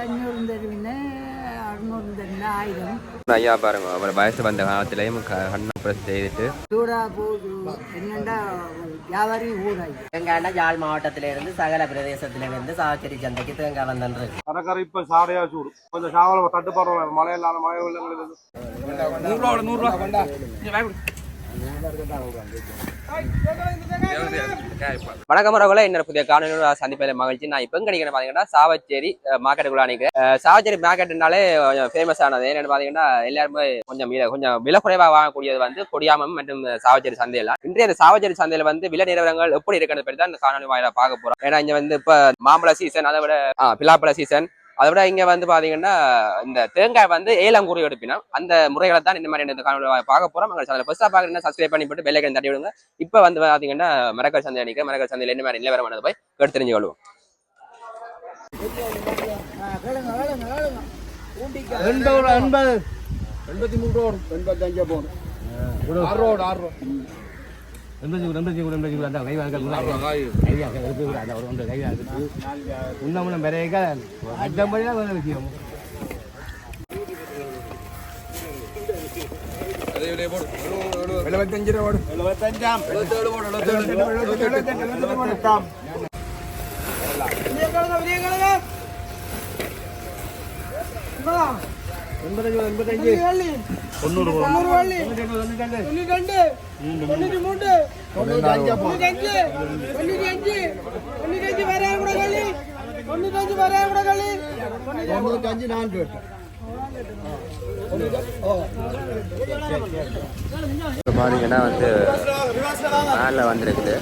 அஞ்சூறு தருவின அறுநூறு தருவின ஆயிரம் ஐயா பாருங்க அவர் வயசு வந்த காலத்திலையும் கண்ணப்புறம் செய்துட்டு சூடா போகுது என்னண்டா வியாபாரி ஊராய் தேங்காய்னா யாழ் மாவட்டத்திலிருந்து சகல பிரதேசத்திலிருந்து சாச்சேரி சந்தைக்கு தேங்காய் வந்தன்று கடற்கரை இப்ப சாரையா சூடு கொஞ்சம் சாவல தட்டுப்பாடு மழை இல்லாத மழை வெள்ளங்கள் வணக்கம் வரவங்கள இன்னொரு புதிய காணொலியோட சந்திப்பதில் மகிழ்ச்சி. நான் இப்போ கிடைக்கிற பார்த்தீங்கன்னா சாவச்சேரி மார்க்கெட்டுக்குள்ள நிற்கிறேன் சாவச்சேரி மார்க்கெட்டுனாலே கொஞ்சம் ஃபேமஸ் ஆனது. என்னென்னு பார்த்தீங்கன்னா எல்லாருமே கொஞ்சம் விலை கொஞ்சம் விலை குறைவாக வாங்கக்கூடியது வந்து கொடியாமம் மற்றும் சாவச்சேரி சந்தையெல்லாம் இன்றைய இந்த சாவச்சேரி சந்தையில வந்து விலை நிலவரங்கள் எப்படி இருக்கிறது பற்றி தான் இந்த காணொலி வாயில பார்க்க போறோம். ஏன்னா இங்க வந்து இப்போ மாம்பழ சீசன் அதை விட பிலாப்பழ சீசன் அதை விட இங்க வந்து பாத்தீங்கன்னா இந்த தேங்காய் வந்து ஏலங்குறி எடுப்பினா அந்த முறைகளை தான் இந்த மாதிரி இந்த காணொலி பார்க்க போறோம். எங்க சேனல் ஃபர்ஸ்டா பாக்குறீங்கன்னா சப்ஸ்கிரைப் பண்ணி போட்டு பெல்லைக்கன் தட்டி விடுங்க. இப்போ வந்து பாத்தீங்கன்னா மரக்கல் சந்தை அணிக்க மரக்கல் சந்தையில் என்ன மாதிரி நிலவரம் ஆனது போய் கேட்டு தெரிஞ்சு கொள்வோம். எண்பது எண்பது. எண்பத்தி மூணு ரூபா வரும். எண்பத்தி அஞ்சா போகணும் ஆறு ரூபா ஆறு ரூபா. எழுபத்தஞ்சு ரூபா எழுபத்தஞ்சாம். எழுபத்தேழு போடு எழுபத்தெட்டாம் எண்பத்தஞ்சு. எண்பத்தஞ்சு தொண்ணூறு இப்போ பாத்தீங்கன்னா வந்து வேனில் வந்திருக்குது.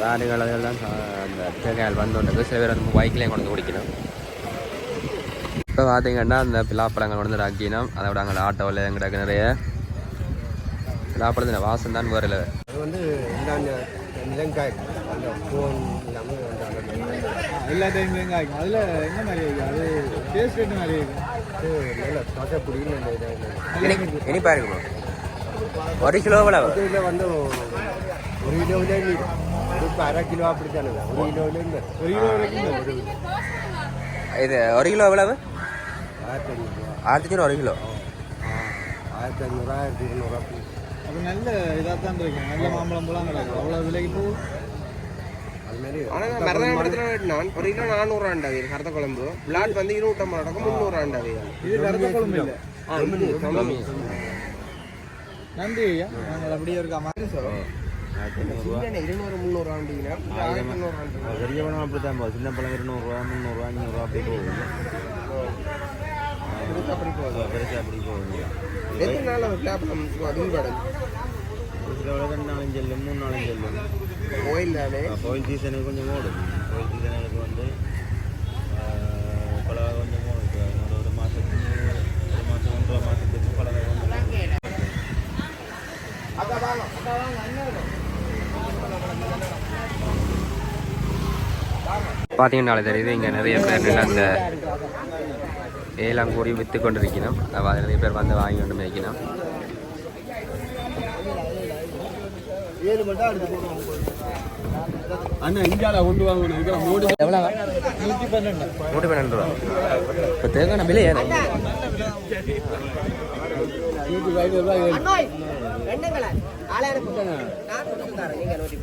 வேனுகள் அதெல்லாம் அந்த சில பேர் வந்து பைக்லேயும் கொண்டு வந்து குடிக்கணும். இப்போ பார்த்தீங்கன்னா அந்த பிலாப்பழங்கள் கொண்டு வந்து ஆக்கினோம் அதை விட அங்கே ஆட்டோவில் எங்கிட்ட நிறைய. பிலாப்பழத்தின வாசம் தான் வரல அது வந்து இந்த நிலங்காய் அந்த ஃபோன் எல்லாமே எல்லா டைம்லையும் காய்க்கும் அதில் என்ன மாதிரி இருக்கு? அது டேஸ்ட் என்ன மாதிரி இருக்கு? அது நல்ல தோட்டப்பொடியில் இந்த இதாக இனிப்பா இருக்குமா ஒரு கிலோ எவ்வளவு இதில் வந்து ஒரு கிலோவிலே இல்லை. இப்போ அரை கிலோ அப்படி தானே ஒரு கிலோவிலே இல்லை. ஒரு கிலோ வரைக்கும் ஒரு கிலோ. இது ஒரு கிலோ எவ்வளவு? ஆயிரத்தி ஐநூறுரூவா ஆயிரத்தி அஞ்சூறு ஒரு கிலோ. ஆயிரத்தி ஐநூறுரூவா ஆயிரத்தி இருநூறுவா அது நல்ல இதாக தான் இருக்கு நல்ல மாம்பழம் பழம் கிடக்கும். அவ்வளோ விலைக்கு போகும். ஆனால் நான் ஒரு கிலோ நானூறாண்டாவே கருத்த குழம்பு. பிளாட் வந்து இருநூற்றம்பது நடக்கும் முந்நூறாண்டாவே இது கருத்த குழம்பு இல்லை. ஆ இது கம்மி நன்றி ஐயா. நாங்கள் அப்படியே இருக்கா சின்ன இருநூறு முந்நூறு ஆண்டிங்கன்னா அப்படி தான் போகும் சின்ன பழம் இருநூறுவா முந்நூறுவா அஞ்சூறுவா அப்படி போகும் அப்படி போகுது பெருசு அப்படி போகுது எத்தனை நாள் வியாபாரம் வின்படம் சில நாளும் செல்லும் மூணு நாளும் செல்லும் கோயில் தானே கோயில் சீசனுக்கு கொஞ்சம் ஓடும் கோயில் சீசனுக்கு வந்து பழக கொஞ்சம் ஓடும் இப்போ இன்னொரு ஒரு மாதத்துக்கு ஒரு மாதம் ஒன்றரை மாதத்துக்கு பழக கொஞ்சம் பார்த்தீங்கன்னாலே தெரியுது இங்கே நிறைய பேர் அந்த ஏலம் கூடி விற்று கொண்டு இருக்கணும் நிறைய பேர் வந்து வாங்கி கொண்டு வைக்கணும் அண்ணா இந்தியாவில் வாங்கணும். எவ்வளோ நூற்றி பன்னெண்டு நூற்றி பன்னெண்டு ரூபா. இப்போ தேங்காய் விலை ஏன்? நூற்றி ஐநூறுரூவா ஏழு எண்ணங்களை ஆளையான நான் நூற்றி தரேன். நீங்கள் நூற்றி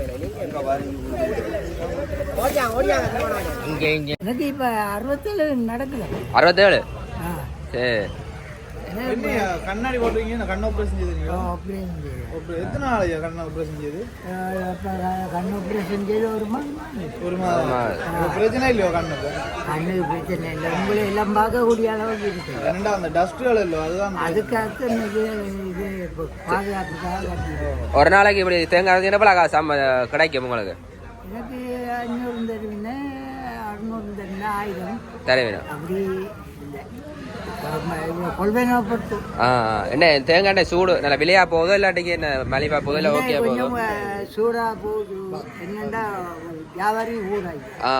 ஓடியாங்க போனவங்க இங்கே இங்கே. எனக்கு இப்போ அறுபத்தேழு நடக்குது அறுபத்தேழு? சரி. கண்ணாடி போட்டுருக்கீங்க? நான் கண் ஆப்ரேஷன் செய்துங்களா அப்படின்னு அப்புறம் எத்தனை நாள் ஐயா கண் ஆப்ரேஷன் செய்து? கண் ஆப்ரேஷன் செய்து ஒரு மாதம். ஒரு மாதம். பிரச்சனை இல்லையோ கண்ணுக்கு? கண்ணுக்கு பிரச்சனை இல்லை. உங்களை எல்லாம் பார்க்கக்கூடிய அளவுக்கு இருக்கு ரெண்டா அந்த டஸ்ட்டுகள் இல்லை அதுதான் அதுக்காக இன்னைக்கு இது இப்போ பாதுகாப்புக்காக கட்டிடுவோம் ஒரு நாளைக்கு இப்படி தேங்காய் சம்ம கிடைக்கும் உங்களுக்கு? எனக்கு அஞ்சூறு தருவின அறுநூறு தருவின ஆயிரம். தருவீங்க அப்படி இல்லை கொள்வேனா பொறுத்து ஆ ஆ. என்ன தேங்காய் எண்ணெய் சூடு நல்ல விலையா போகுதோ இல்லாட்டிக்கு என்ன மலிவா போகுதோ இல்லை ஓகே போகுதோ? சூடா போகுது. என்னண்டா வியாபாரி ஊராய். ஆ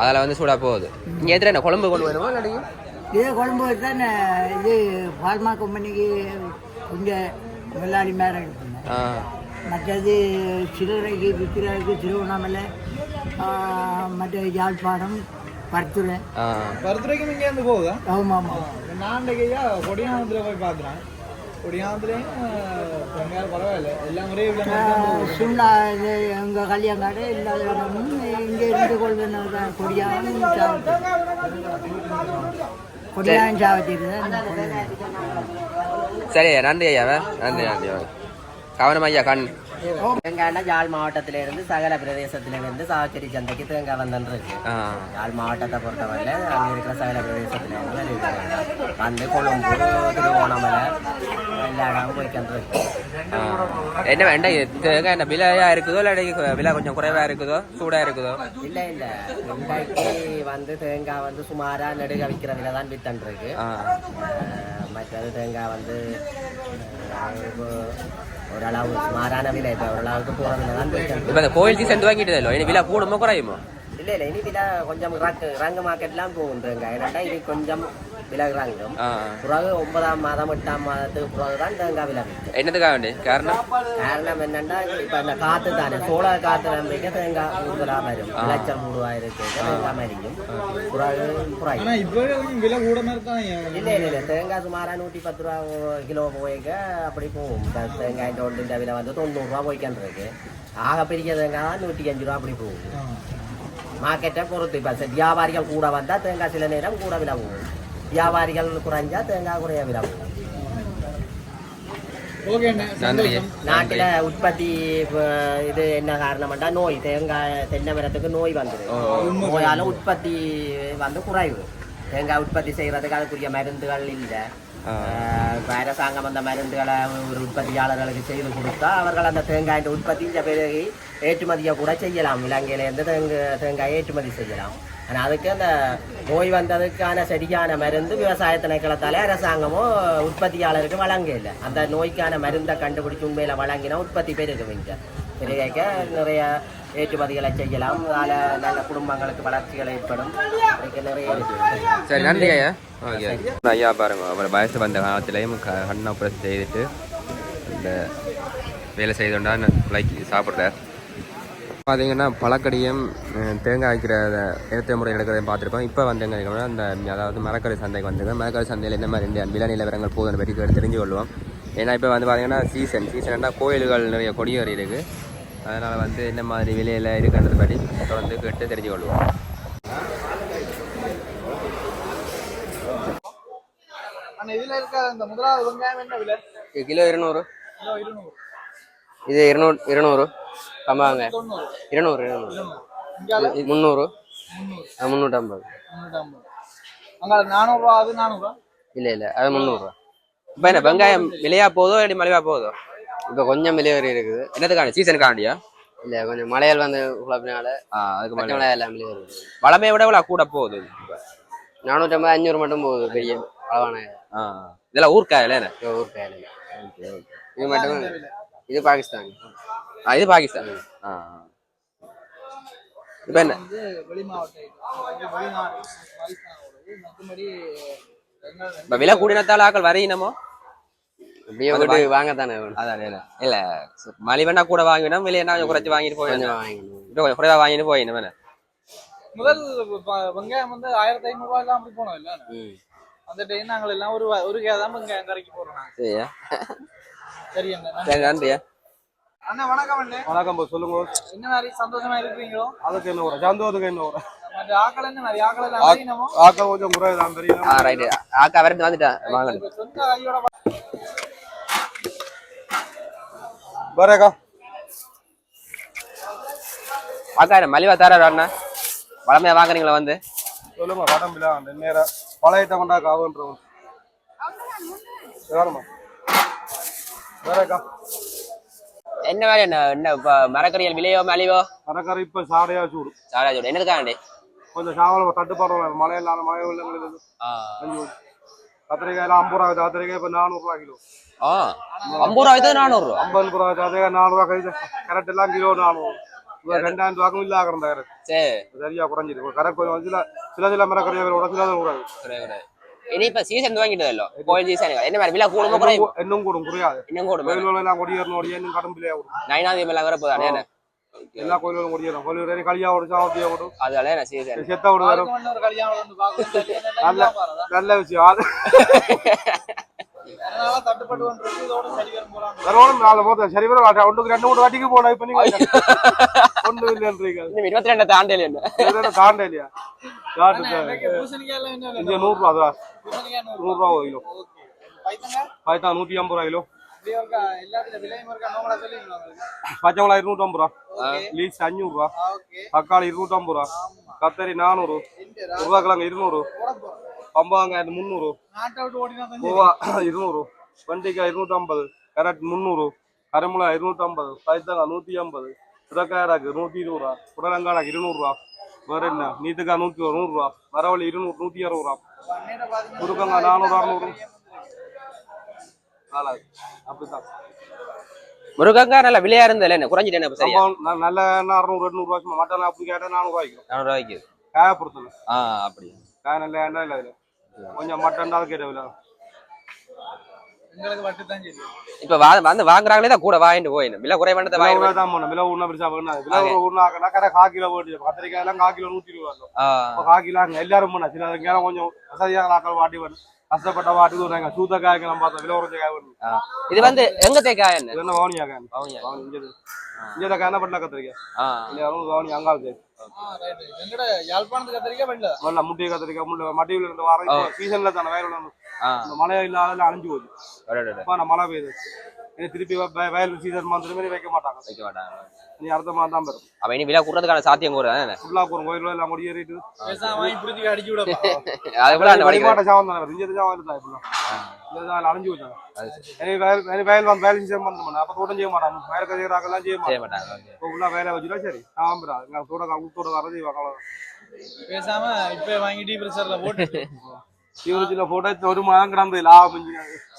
அதில் வந்து சூடாக போகுது. இங்கே எத்தனை என்ன குழம்பு கொண்டு வருமோ இல்லாட்டிக்கு? இதே குழம்பு நான் இது ஃபார்மா கம்பெனிக்கு கொஞ்சம் முதலாளி மேலே மற்றது சில்லறைக்கு விற்கிறதுக்கு திருவண்ணாமலை மற்ற யாழ்ப்பாணம் பருத்துறேன் ஆ. பருத்துறைக்கும் இங்கே இருந்து போகுதா? ஆமாம். ஆமாம் நான் இன்றைக்கையா கொடியானத்தில் போய் பார்க்குறேன். கொடியானத்துலேயும் எங்கேயாவது பரவாயில்ல. எல்லாம் ஒரே. சுண்ணா இது எங்கள் கல்யாங்காடு இல்லாத இடமும் இங்கே இருந்து கொள்வேன் கொடியாவும் கொடியாவும் சாவத்திட்டு தான் சரி நன்றி ஐயா நன்றி நன்றி. கவனம் ஐயா கண். தேங்காய்னா யாழ் மாவட்டத்தில இருந்து சகல பிரதேசத்தில இருந்து சாவச்சேரி சந்தைக்கு தேங்காய் வந்துருக்கு யாழ் மாவட்டத்தை பொறுத்தவரையில அங்கே இருக்கிற சகல பிரதேசத்துல இருந்து வருகிறாங்க. வந்து கொழும்பு திருவோணமலை எல்லா இடமும் ஆ. என்ன வேண்டாம் தேங்காய் என்ன விலையா இருக்குதோ இல்லை விலை கொஞ்சம் குறைவா இருக்குதோ சூடா இருக்குதோ? இல்ல இல்ல. இன்றைக்கு வந்து தேங்காய் வந்து சுமாரா நெடுக விற்கிற விலை தான் வித்தன்றிருக்கு மற்றது தேங்காய் வந்து அஹ், இப்போ ஓரளவு சுமாரான விலை இப்போ ஓரளவுக்கு போகிற விலை தான் வித்தன்றிருக்கு இப்போ கூடுமோ இல்ல இல்ல. இனி விலை கொஞ்சம் ரங்கு ரங்கு மார்க்கெட்லாம் போகும் தேங்காய் ஏன்னாட்டா இது கொஞ்சம் விலை ரங்கும். ஆ பிறகு ஒன்பதாம் மாதம் எட்டாம் மாதத்துக்கு பிறகு தான் தேங்காய் விலை என்னதுக்காக வேண்டி? காரணம்? காரணம் என்னன்னா இப்ப இந்த காத்து தானே. சோழ காத்து நம்பிக்கை தேங்காய் கூடுதலா வரும். விளைச்சல் மூடுவாயிருக்கு தேங்காய் மறிக்கும் பிறகு கொஞ்சம் விலை கூட மாதிரி தான் இல்ல இல்ல இல்ல. தேங்காய் சுமாரா நூற்றி பத்து ரூபா கிலோ போய்க்க அப்படி போகும். தேங்காய் ஒன்றின் விலை வந்து தொண்ணூறு ரூபா போய்க்கின்னு இருக்கு ஆக பெரிய தேங்காய் தான் நூற்றி அஞ்சு ரூபா அப்படி போகும். மார்க்கெட்டை பொறுத்து இப்போ வியாபாரிகள் கூட வந்தால் தேங்காய் சில நேரம் கூட விலை போகும் வியாபாரிகள் குறைஞ்சா தேங்காய் குறைய விலை போகும் நாட்டில் உற்பத்தி இது என்ன காரணம்டா நோய் தேங்காய் தென்னை மரத்துக்கு நோய் வந்துடும் நோயால உற்பத்தி வந்து குறைவு தேங்காய் உற்பத்தி செய்யறதுக்கு அதுக்குரிய மருந்துகள் இல்லை. அரசாங்கம் அந்த மருந்துகளை ஒரு உற்பத்தியாளர்களுக்கு செய்து கொடுத்தா அவர்கள் அந்த தேங்காயின் உற்பத்தி பிறகு ஏற்றுமதியை கூட செய்யலாம். இலங்கையிலேருந்து தேங்காய் தேங்காயை ஏற்றுமதி செய்யலாம். ஆனால் அதுக்கு அந்த நோய் வந்ததுக்கான சரியான மருந்து விவசாய திணைக்களத்தாலே அரசாங்கமோ உற்பத்தியாளருக்கு வழங்க இல்லை அந்த நோய்க்கான மருந்தை கண்டுபிடிச்சு உண்மையில வழங்கினா உற்பத்தி பெருகும் இங்கே. பெருகைக்க நிறைய ஏற்றுமதிகளை செய்யலாம். அதில் நல்ல குடும்பங்களுக்கு வளர்ச்சிகள் ஏற்படும். அதுக்கு நிறைய இருக்கு. சரி நன்றி ஐயா. ஓகே ஐயா பாருங்க அவர் வயசு வந்த காலத்திலையும் க கண்ணை அப்புறம் செய்துட்டு இந்த வேலை செய்தோண்டா பிள்ளைக்கு சாப்பிட்றார் பார்த்தீங்கன்னா பழக்கடியும் தேங்காய் வைக்கிற ஏற்ற முறை எடுக்கிறதையும் பார்த்துருக்கோம். இப்போ வந்து எங்கே இருக்கோம்னா அந்த அதாவது மரக்கறி சந்தைக்கு வந்துருக்கோம் மரக்கறி சந்தையில் என்ன மாதிரி இந்த விலை நிலவரங்கள் போகுதுன்னு பற்றி தெரிஞ்சு கொள்வோம். ஏன்னா இப்போ வந்து பார்த்தீங்கன்னா சீசன் சீசன்னா கோயில்கள் நிறைய கொடியேறி இருக்குது அதனால் வந்து என்ன மாதிரி விலையில் இருக்குன்றதை பற்றி தொடர்ந்து கேட்டு தெரிஞ்சு கொள்வோம். ஆனா இதுல இருக்க இந்த முதலாவது வெங்காயம் என்ன விலை? கிலோ இருநூறு. இது இருநூறு இருநூறு. கம்பாங்க தொண்ணூறு. இருநூறு இருநூறு. முந்நூறு. முந்நூற்றம்பது. முந்நூற்றி ஐம்பது அங்கே நானூறுரூவா அது நானூறுரூவா இல்லை இல்லை அது முந்நூறுரூவா இப்போ என்ன வெங்காயம் விலையா போதோ இல்லை மலிவா போதோ? இப்போ கொஞ்சம் டெலிவரி இருக்குது. என்னதுக்காண்டி? சீசனுக்காண்டியா இல்லை கொஞ்சம் மழையால் வந்து குழப்பினால அதுக்கு பச்சை மேலே மிளகாய் எல்லாம் டெலிவரி இருக்குது. வளமையை விட இவ்வளோ கூட போகுது. இப்ப. நானூற்றம்பது அஞ்சூறு மட்டும் போகுது பெரிய அளவான. ஆ இதெல்லாம் ஊர்க்காயில என்ன? இது ஊர் கையில் இது மட்டும் இது பாகிஸ்தான். ஆ இது பாகிஸ்தான். ஆ இப்போ என்ன? இப்போ விலை கூடினத்தால் ஆக்கள் வரையினமோ? இப்படியே போட்டு வாங்கத்தானே வேணும்? அதான் இல்லை. மலிவனா கூட வாங்கினோம் விலையனா கொஞ்சம் குறைச்சி வாங்கிட்டு இப்போ கொஞ்சம் குறைவா வாங்கிட்டு போயிடணும் என்ன முதல் வெங்காயம் வந்து ஆயிரத்தி ஐநூறுரூவா எல்லாம் அப்படி போனோம் இல்லை? அந்த டைம் நாங்கள் எல்லாம் ஒரு ஒரு கே தான் வெங்காயம் கரைக்கு போறோம் சரியா? சரி நன்றியா அண்ணா வணக்கம் அண்ணே. வணக்கம் சொல்லுங்க என்ன மாதிரி சந்தோஷமா இருக்கிறீங்களோ? அதுக்கு என்ன ஒரு சந்தோஷத்துக்கு என்ன ஒரு என்ன ஆக்க கொஞ்சம் முறை தான் தெரியும் ஆக்கா வரட்டு வந்துட்டேன் வாங்க ஆக்கா என்ன மலிவா தர அண்ணா. வளமையா வாங்குறீங்களா வந்து? சொல்லுங்க கடம்பில அந்த நேரம் பழைய கொண்டா காவுன்றவன் வேணுமா? வேறக்கா. என்ன மாதிரி என்ன என்ன இப்போ மரக்கறியல் விலையோ மலிவோ? மரக்கறி இப்ப சாடையா சூடு. சாரா ஜோடி என்னதுக்காண்டி கொஞ்சம் சாவல தட்டுப்பாடு மழை இல்லாத மழை வெள்ளங்கள் ஆ. அஞ்சு கத்திரிக்காயில ஐம்பது ரூபா கத்திரிக்காய் இப்ப நானூறு ரூபா கிலோ. ஆ. ஐம்பது ரூபாய்க்கு நானூறு ரூபா. ஐம்பது ரூபா கத்திரிக்காய் நானூறு ரூபா கை கரெக்ட் எல்லாம் கிலோ நானூறு. ரெண்டாயிரம் ரூபாக்கும் இல்ல சரி. சரியா குறைஞ்சிருக்கு கரெக்ட் கொஞ்சம் சில சில சில மரக்கறியை விட சில கூடாது குறைய குறைய இனி இப்ப சீசன் துவங்கிட்டதല്ലോ கோயில் சீசன் என்ன மாதிரி? விலை கூடுமோ குறையும்? இன்னும் கூடும் குறையாது. இன்னும் கூடும். வெயில் எல்லாம் கொடியேறணும் கொடியே இன்னும் கடும் பிள்ளையா எல்லா கோயிலும் முடிஞ்சிடும். கோயில் கல்யாணம் சாவத்தியா விடும் அதனால நான் சீசன் செத்த விடும் வரும். நல்ல நல்ல விஷயம். அது வாட்டிக்கு போனா இப்ப நீங்க இல்லைன்றீங்க. இன்னும் இருபத்தி ரெண்டு தாண்டல என்ன? இதோட தாண்ட இல்லையா காட்டு பூசணிக்காய் எல்லாம் என்ன இங்க நூறு ரூபா நூறு ரூபா. கிலோ. நூத்தி ஐம்பது ரூபா கிலோ. பச்சை மிளகா இருநூற்றம்பது ரூபா. லீஸ் அஞ்சூறு ரூபா. ஓகே தக்காளி இருநூற்றம்பது ரூபா. கத்தரி நானூறு. உருளைக்கிழங்கு இருநூறு. பம்பாங்காய் முந்நூறு. பூவா இருநூறு. வெண்டைக்காய் இருநூற்றம்பது கேரட் முந்நூறு. கரைமிளகா இருநூற்றம்பது பைத்தங்காய் நூற்றி ஐம்பது சுரக்காய்க்கு நூற்றி இருபது ரூபா. புடலங்காய்க்கு இருநூறுவா வேற என்ன? நீத்துக்காய் நூற்றி நூறுரூவா மரவள்ளி இருநூறு நூற்றி அறுபது ரூபா. முருங்கங்காய் நானூறு அறநூறு. நாலாவது அப்படித்தான். முருகங்கா நல்ல விலையா இருந்ததுல என்ன? குறைஞ்சிட்டு என்ன இப்ப சரியா நல்ல அறுநூறு எண்ணூறு ரூபாய்க்கு மட்டன் அப்படி கேட்டால் நானூறுவாய்க்கு நானூறு ரூபாய்க்கு. காய பொறுத்தது ஆ அப்படி காய நல்ல எண்ணெய் இல்லை அதில். கொஞ்சம் மட்டன் தான் கேட்ட விலை எங்களுக்கு வட்டு தான் சரி இப்ப வந்து வாங்குறாங்களே தான் கூட வாங்கிட்டு போயிடும் விலை குறைவானதை விலை வாங்கி தான் போனோம். விலை ஒன்றா பிடிச்சா வேணும் விலை ஒன்றாக்கனா கரை கால் கிலோ போட்டு கத்திரிக்காய் எல்லாம் கால் கிலோ நூற்றி இருபது இப்போ கால் கிலோ அங்கே எல்லாரும் போனா. சில கொஞ்சம் வசதியாக ஆக்கள் வாட்டி வரும். கஷ்டப்பட்ட வாட்டி வராங்க சூத்த காய்க்கு நம்ம பார்த்தோம் விலை உறைஞ்ச காய் வரும். இது வந்து எங்க தேக்காய் என்ன? இது என்ன வவுனியா காய்? வவுனியா. வவுனி இங்கே இங்கே காய் என்ன பண்ண கத்திரிக்காய்? இல்லை யாரும் வவுனி ஆ ரைட் எங்கட யாழ்ப்பாணத்துக்கு கத்திரிக்காய் வெள்ள நல்ல முட்டை கத்திரிக்காய் முட்டை மட்டியில் இருந்து வாரம் சீசன்ல தானே வயல் இந்த மழை இல்லாத அழிஞ்சு போகுது. மழை பெய்யுது. திருப்பி வயல் சீசன் மாதிரி மாதிரி வைக்க மாட்டாங்க வைக்க மாட்டாங்க நீ அடுத்த மாதம் தான் பெறும் அப்ப இனி விலை கூடுறதுக்கான சாத்தியம் கூட ஃபுல்லா போகிறோம் கோயிலும் எல்லாம் முடியேறிட்டு பேசாம வாங்கி பிடிச்சி அடிச்சு விட அது கூட அந்த வழிபாட்ட சாவம் தானே சாவம் தான் இப்பெல்லாம் இதுதான் அழிஞ்சு போச்சாங்க வயல் வந்து வயல் சீசன் பண்ண அப்போ தோட்டம் செய்ய மாட்டாங்க வயல் கதைகளாக்கெல்லாம் செய்ய செய்ய மாட்டாங்க இப்போ ஃபுல்லாக வேலை வச்சுட்டா சரி நான் தோட்டம் உத்தோட வர செய்வாங்க அவ்வளவுதான். பேசாம இப்ப வாங்கி டீ பிரஷர்ல போட்டு சிவரிச்சியில் போட்டோ ஒரு மாதம் கிடந்து லாபம்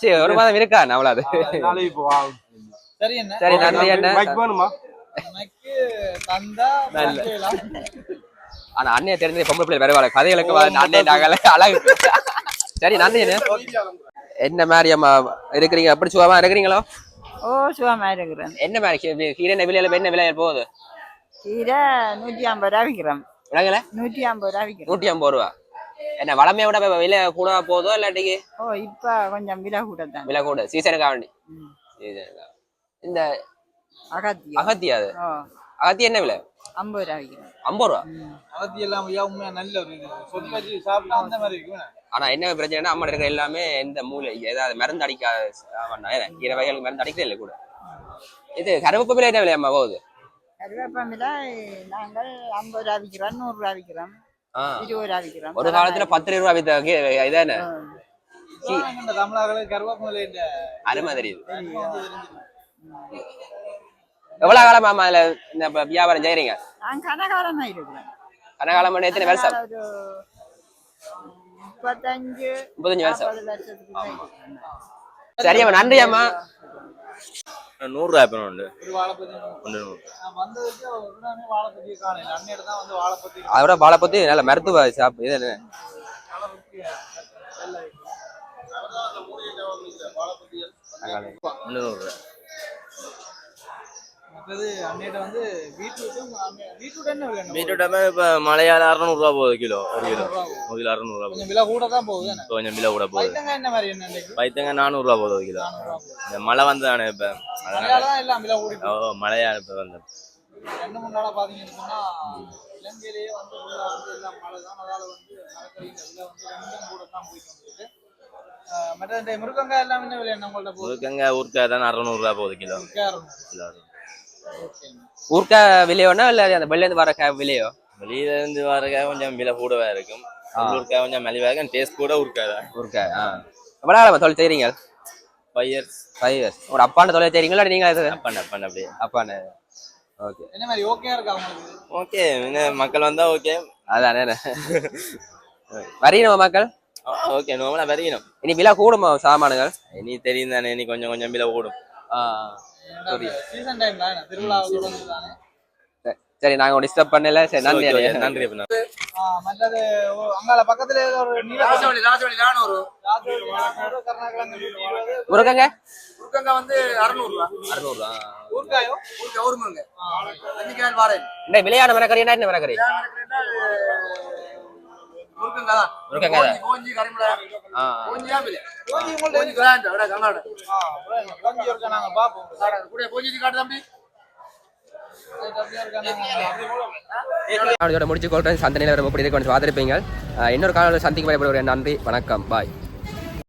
சரி ஒரு மாதம் இருக்கா அவ்வளவு நாளை இப்போ சரி என்ன? சரி நன்றி என்ன? பைக் வேணுமா? எனக்கு தந்தா. ஆனா அண்ணைய தெரிஞ்சு பொம்பளை பிள்ளை வருவாங்க கதைகளுக்கு அண்ணே நாங்கள அழகு. சரி நன்றி என்ன? என்ன மாதிரி அம்மா இருக்கிறீங்க? அப்படி சுகமா இருக்கிறீங்களோ? ஓ சுகமாக இருக்கிறேன். என்ன மாதிரி கீரை என்ன விலையில என்ன விலையில போகுது? கீரை நூற்றி ஐம்பது ரூபா விற்கிறோம் நூற்றி ஐம்பது ரூபா விற்கிறோம் நூற்றி ஐம்பது ரூபா. என்ன வளமையை விட விலை கூட போதோ இல்லாட்டிக்கு? ஓ இப்போ கொஞ்சம் விலை கூட தான் விலை கூட சீசனுக்காக வேண்டி. சீசனுக்காக. இந்த அகத்தி அது? ஓ. அகத்தி என்ன விலை? ஐம்பது ரூபா விற்கிறோம் ஐம்பது ரூபா? அவத்தி எல்லாம் உண்மையா நல்ல ஒரு இது. சொல்லி வச்சு சாப்பிட்டா அந்த மாதிரி இருக்கும். ஆனா என்ன பிரச்சனைனா அம்மா இருக்கிற எல்லாமே எந்த மூலை ஏதாவது மருந்து அடிக்காத கீரை வகைகளுக்கு மருந்து அடிக்கிறே இல்லை கூட. இது கருவேப்பு விலை என்ன விலை அம்மா போகுது? கருவேப்பம் விலை நாங்கள் ஐம்பது ரூபா விற்கிறோம் நூறுரூவா விற்கிறோம். ஒரு காலத்துல பத்து ரூபா வித்த இதானே? அருமை தெரியுது எவ்வளவு காலமா அம்மா இதுல இந்த வியாபாரம் செய்யறீங்க கனகாலம் எத்தனை வருஷம்? முப்பத்தஞ்சு வருஷம். சரி அம்மா நன்றி அம்மா நூறுரூவா இப்போ உண்டு. ஒன்று நூறு. வந்ததுக்கு உடனே வாழைப்பத்தி நல்ல மருத்துவ சாப் இது என்ன? ஒன்று நூறுரூவா மற்றது அன்னையிட்ட வந்து பீட்ரூட்டும் பீட்ரூட் என்ன விலை இப்போ போகுது கிலோ ஒரு கிலோ. ஒரு கிலோ அறநூறுவா போகுது. கொஞ்சம் விலை கூட தான் போகுது கொஞ்சம் விலை கூட போகுது. பைத்தங்காய் என்ன மாதிரி என்ன இன்னைக்கு? பைத்தங்க நானூறுரூவா போகுது ஒரு கிலோ. இந்த மழை வந்தானே இப்போ? அதனால. மலையால தான் எல்லாம் விலை கூடி ஓ மழையா இப்போ வந்து ரெண்டு மூணு நாளா பாத்தீங்கன்னு சொன்னா இலங்கையிலேயே வந்து உள்ள வந்து எல்லாம் மழை தான். அதனால வந்து மரக்கறியின் விலை வந்து ரெண்டும் கூட தான் போயிட்டு வந்திருக்கு. அஹ் மற்ற இந்த முருங்கங்காய் எல்லாம் என்ன விலை நம்மள்ட்ட போகுது? முருக்கங்க ஊருக்காய் தான் அறநூறுவா போகுது கிலோ. கேரளம் கிலோ ஊர்க்கா விலையோனா இல்ல அந்த வெளில இருந்து வர கா- விலையோ? வெளியில இருந்து வரக்காய் கொஞ்சம் விலை கூடவா இருக்கும். உள்ளூர்க்காய் கொஞ்சம் மலிவா இருக்கும். டேஸ்ட் கூட ஊருக்காய் தான். ஊர்க்கா எவ்வளவு காலமா தொழில் செய்றீங்க? ஃபைவ் இயர்ஸ் ஃபைவ் இயர்ஸ் உங்களோட அப்பாண்ட தொழில் செய்றீங்களா இல்ல நீங்க இது? அப்பண்ண அப்பண்ண அப்படியே. அப்பாண்ட ஓகே. என்ன மாதிரி ஓகேயா இருக்கா உங்களுக்கு? ஓகே என்ன மக்கள் வந்தா ஓகே அதானே வரீனமா மக்கள்? ஓகே நோமலா வரையணும் இனி விலை கூடுமா சாமானுங்கள் இனி தெரியும் தானே இனி கொஞ்சம் கொஞ்சம் விலை கூடும். சரி. நாங்க டிஸ்டர்ப் பண்ணல. சரி நன்றி நன்றி மற்றது அங்கால பக்கத்துல ஏதோ ஒரு ராஜவழி ராஜவழி நானூறு. முருகங்க முருகங்க வந்து அறுநூறு அறுநூறுவா. ஊர்காயோ ஊர்கா ஒரு முருங்க அஞ்சு கிலோ வாரேன் விளையாட மரக்கறி என்ன மரக்கறி முடிச்சு கொள்றேன். சந்தனையில் நிலவரம் எப்படி ஆதரிப்பீங்க. இன்னொரு காலத்தில் சந்திக்கு பயப்படுவோம் நன்றி. வணக்கம். பாய்.